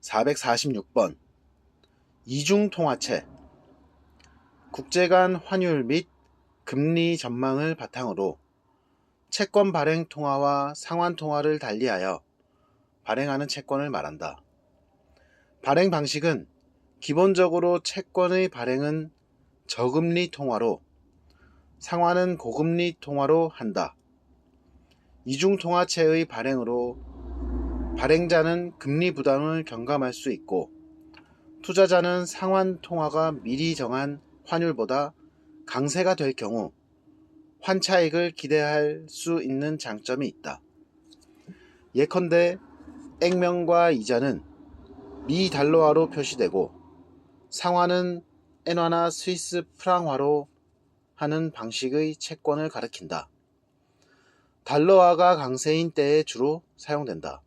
446번 이중통화체 국제 간 환율 및 금리 전망을 바탕으로 채권 발행 통화와 상환 통화를 달리하여 발행하는 채권을 말한다. 발행 방식은 기본적으로 채권의 발행은 저금리 통화로 상환은 고금리 통화로 한다. 이중통화체의 발행으로 발행자는 금리 부담을 경감할 수 있고 투자자는 상환 통화가 미리 정한 환율보다 강세가 될 경우 환차익을 기대할 수 있는 장점이 있다. 예컨대 액면과 이자는 미 달러화로 표시되고 상환은 엔화나 스위스 프랑화로 하는 방식의 채권을 가리킨다. 달러화가 강세인 때에 주로 사용된다.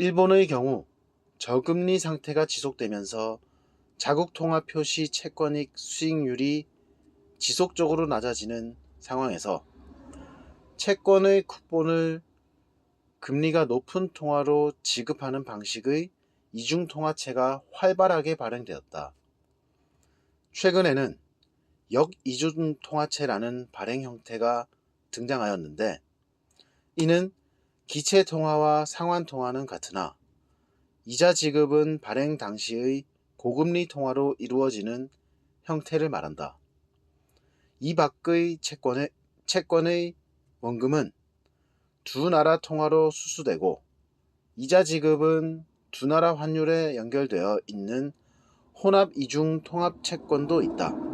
일본의 경우 저금리 상태가 지속되면서 자국 통화 표시 채권익 수익률이 지속적으로 낮아지는 상황에서 채권의 쿠폰을 금리가 높은 통화로 지급하는 방식의 이중통화체가 활발하게 발행되었다. 최근에는 역이중통화체라는 발행 형태가 등장하였는데 이는 기체 통화와 상환 통화는 같으나 이자 지급은 발행 당시의 고금리 통화로 이루어지는 형태를 말한다. 이 밖의 채권의, 채권의 원금은 두 나라 통화로 수수되고 이자 지급은 두 나라 환율에 연결되어 있는 혼합 이중 통합 채권도 있다.